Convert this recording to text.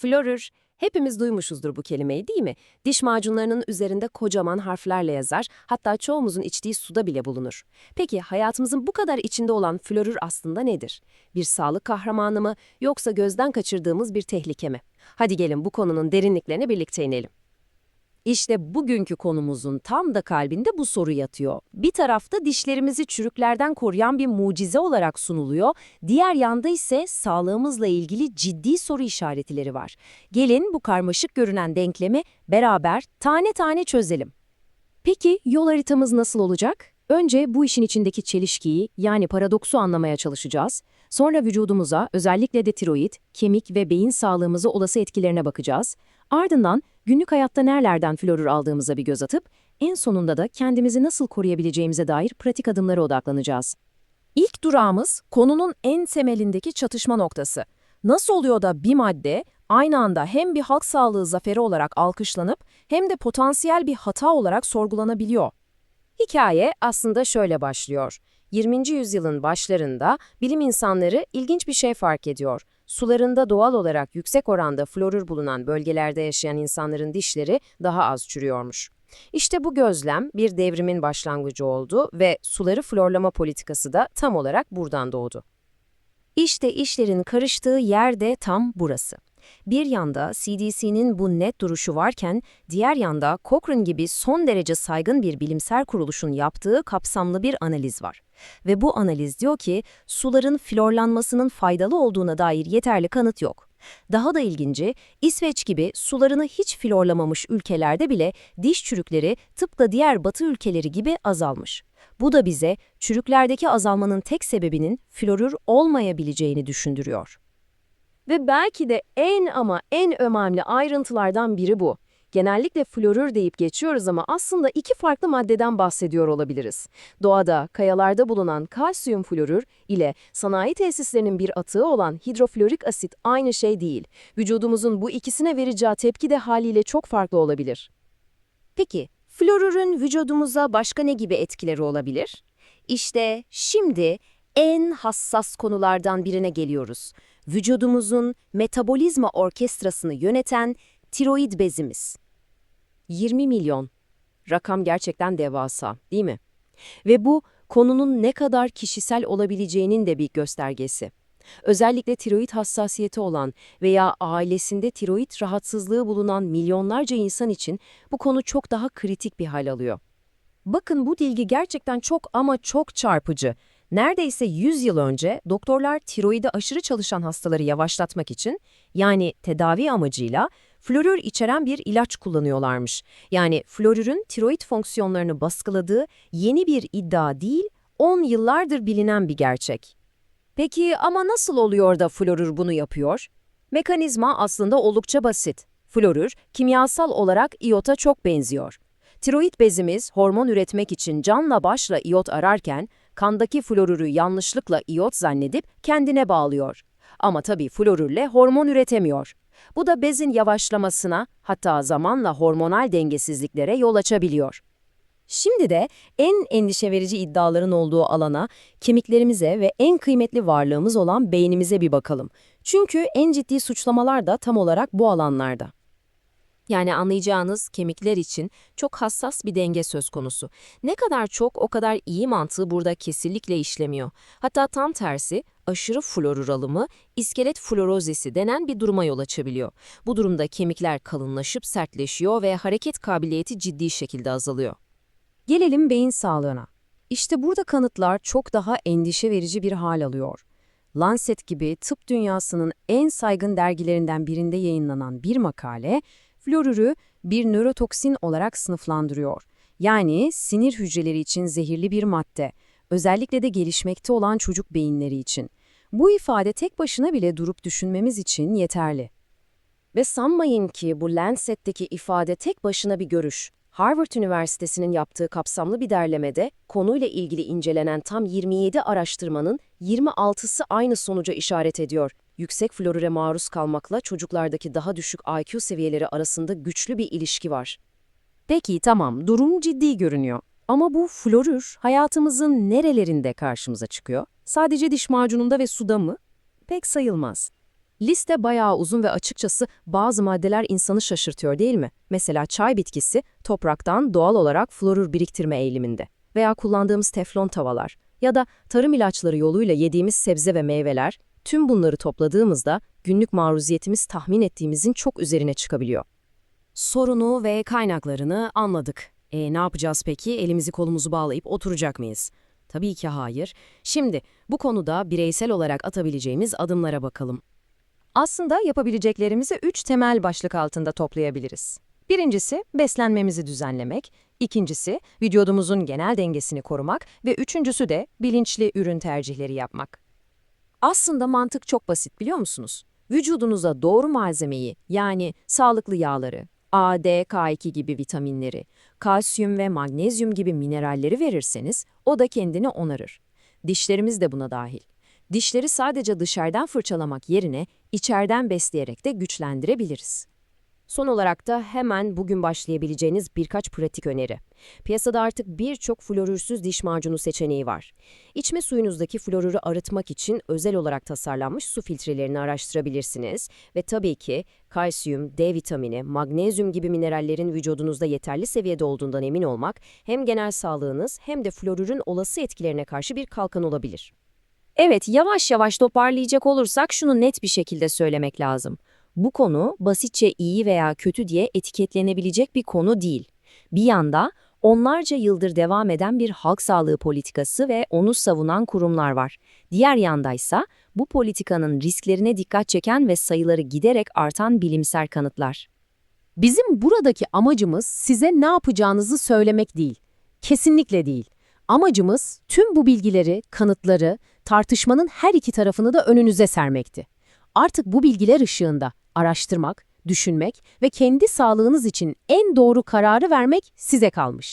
Florür, hepimiz duymuşuzdur bu kelimeyi değil mi? Diş macunlarının üzerinde kocaman harflerle yazar, hatta çoğumuzun içtiği suda bile bulunur. Peki hayatımızın bu kadar içinde olan florür aslında nedir? Bir sağlık kahramanı mı yoksa gözden kaçırdığımız bir tehlike mi? Hadi gelin bu konunun derinliklerine birlikte inelim. İşte bugünkü konumuzun tam da kalbinde bu soru yatıyor. Bir tarafta dişlerimizi çürüklerden koruyan bir mucize olarak sunuluyor, diğer yanda ise sağlığımızla ilgili ciddi soru işaretleri var. Gelin bu karmaşık görünen denklemi beraber tane tane çözelim. Peki yol haritamız nasıl olacak? Önce bu işin içindeki çelişkiyi yani paradoksu anlamaya çalışacağız. Sonra vücudumuza, özellikle de tiroid, kemik ve beyin sağlığımıza olası etkilerine bakacağız. Ardından günlük hayatta nerelerden florür aldığımıza bir göz atıp, en sonunda da kendimizi nasıl koruyabileceğimize dair pratik adımlara odaklanacağız. İlk durağımız konunun en temelindeki çatışma noktası. Nasıl oluyor da bir madde aynı anda hem bir halk sağlığı zaferi olarak alkışlanıp hem de potansiyel bir hata olarak sorgulanabiliyor? Hikaye aslında şöyle başlıyor. 20. yüzyılın başlarında bilim insanları ilginç bir şey fark ediyor. Sularında doğal olarak yüksek oranda florür bulunan bölgelerde yaşayan insanların dişleri daha az çürüyormuş. İşte bu gözlem bir devrimin başlangıcı oldu ve suları florlama politikası da tam olarak buradan doğdu. İşte işlerin karıştığı yer de tam burası. Bir yanda CDC'nin bu net duruşu varken, diğer yanda Cochrane gibi son derece saygın bir bilimsel kuruluşun yaptığı kapsamlı bir analiz var. Ve bu analiz diyor ki, suların florlanmasının faydalı olduğuna dair yeterli kanıt yok. Daha da ilginci, İsveç gibi sularını hiç florlamamış ülkelerde bile diş çürükleri tıpkı diğer batı ülkeleri gibi azalmış. Bu da bize çürüklerdeki azalmanın tek sebebinin florür olmayabileceğini düşündürüyor. Ve belki de en ama en önemli ayrıntılardan biri bu. Genellikle florür deyip geçiyoruz ama aslında iki farklı maddeden bahsediyor olabiliriz. Doğada, kayalarda bulunan kalsiyum florür ile sanayi tesislerinin bir atığı olan hidroflorik asit aynı şey değil. Vücudumuzun bu ikisine vereceği tepki de haliyle çok farklı olabilir. Peki, florürün vücudumuza başka ne gibi etkileri olabilir? İşte şimdi en hassas konulardan birine geliyoruz. Vücudumuzun metabolizma orkestrasını yöneten tiroid bezimiz. 20 milyon. Rakam gerçekten devasa, değil mi? Ve bu konunun ne kadar kişisel olabileceğinin de bir göstergesi. Özellikle tiroid hassasiyeti olan veya ailesinde tiroid rahatsızlığı bulunan milyonlarca insan için bu konu çok daha kritik bir hal alıyor. Bakın bu bilgi gerçekten çok ama çok çarpıcı. Neredeyse 100 yıl önce doktorlar tiroide aşırı çalışan hastaları yavaşlatmak için yani tedavi amacıyla florür içeren bir ilaç kullanıyorlarmış. Yani florürün tiroid fonksiyonlarını baskıladığı yeni bir iddia değil, 10 yıllardır bilinen bir gerçek. Peki ama nasıl oluyor da florür bunu yapıyor? Mekanizma aslında oldukça basit. Florür, kimyasal olarak iyota çok benziyor. Tiroid bezimiz hormon üretmek için canla başla iyot ararken, kandaki florürü yanlışlıkla iyot zannedip kendine bağlıyor. Ama tabii florürle hormon üretemiyor. Bu da bezin yavaşlamasına, hatta zamanla hormonal dengesizliklere yol açabiliyor. Şimdi de en endişe verici iddiaların olduğu alana, kemiklerimize ve en kıymetli varlığımız olan beynimize bir bakalım. Çünkü en ciddi suçlamalar da tam olarak bu alanlarda. Yani anlayacağınız kemikler için çok hassas bir denge söz konusu. Ne kadar çok o kadar iyi mantığı burada kesinlikle işlemiyor. Hatta tam tersi aşırı florür alımı iskelet florozisi denen bir duruma yol açabiliyor. Bu durumda kemikler kalınlaşıp sertleşiyor ve hareket kabiliyeti ciddi şekilde azalıyor. Gelelim beyin sağlığına. İşte burada kanıtlar çok daha endişe verici bir hal alıyor. Lancet gibi tıp dünyasının en saygın dergilerinden birinde yayınlanan bir makale, florürü bir nörotoksin olarak sınıflandırıyor. Yani sinir hücreleri için zehirli bir madde, özellikle de gelişmekte olan çocuk beyinleri için. Bu ifade tek başına bile durup düşünmemiz için yeterli. Ve sanmayın ki bu Lancet'teki ifade tek başına bir görüş. Harvard Üniversitesi'nin yaptığı kapsamlı bir derlemede konuyla ilgili incelenen tam 27 araştırmanın 26'sı aynı sonuca işaret ediyor. Yüksek florüre maruz kalmakla çocuklardaki daha düşük IQ seviyeleri arasında güçlü bir ilişki var. Peki tamam, durum ciddi görünüyor. Ama bu florür hayatımızın nerelerinde karşımıza çıkıyor? Sadece diş macununda ve suda mı? Pek sayılmaz. Liste bayağı uzun ve açıkçası bazı maddeler insanı şaşırtıyor değil mi? Mesela çay bitkisi topraktan doğal olarak florür biriktirme eğiliminde veya kullandığımız teflon tavalar ya da tarım ilaçları yoluyla yediğimiz sebze ve meyveler tüm bunları topladığımızda günlük maruziyetimiz tahmin ettiğimizin çok üzerine çıkabiliyor. Sorunu ve kaynaklarını anladık. E ne yapacağız peki? Elimizi kolumuzu bağlayıp oturacak mıyız? Tabii ki hayır. Şimdi bu konuda bireysel olarak atabileceğimiz adımlara bakalım. Aslında yapabileceklerimizi üç temel başlık altında toplayabiliriz. Birincisi beslenmemizi düzenlemek, ikincisi vücudumuzun genel dengesini korumak ve üçüncüsü de bilinçli ürün tercihleri yapmak. Aslında mantık çok basit biliyor musunuz? Vücudunuza doğru malzemeyi yani sağlıklı yağları, A, D, K2 gibi vitaminleri, kalsiyum ve magnezyum gibi mineralleri verirseniz o da kendini onarır. Dişlerimiz de buna dahil. Dişleri sadece dışarıdan fırçalamak yerine içeriden besleyerek de güçlendirebiliriz. Son olarak da hemen bugün başlayabileceğiniz birkaç pratik öneri. Piyasada artık birçok florürsüz diş macunu seçeneği var. İçme suyunuzdaki florürü arıtmak için özel olarak tasarlanmış su filtrelerini araştırabilirsiniz ve tabii ki kalsiyum, D vitamini, magnezyum gibi minerallerin vücudunuzda yeterli seviyede olduğundan emin olmak hem genel sağlığınız hem de florürün olası etkilerine karşı bir kalkan olabilir. Evet, yavaş yavaş toparlayacak olursak şunu net bir şekilde söylemek lazım. Bu konu basitçe iyi veya kötü diye etiketlenebilecek bir konu değil. Bir yanda onlarca yıldır devam eden bir halk sağlığı politikası ve onu savunan kurumlar var. Diğer yandaysa bu politikanın risklerine dikkat çeken ve sayıları giderek artan bilimsel kanıtlar. Bizim buradaki amacımız size ne yapacağınızı söylemek değil. Kesinlikle değil. Amacımız tüm bu bilgileri, kanıtları, tartışmanın her iki tarafını da önünüze sermekti. Artık bu bilgiler ışığında araştırmak, düşünmek ve kendi sağlığınız için en doğru kararı vermek size kalmış.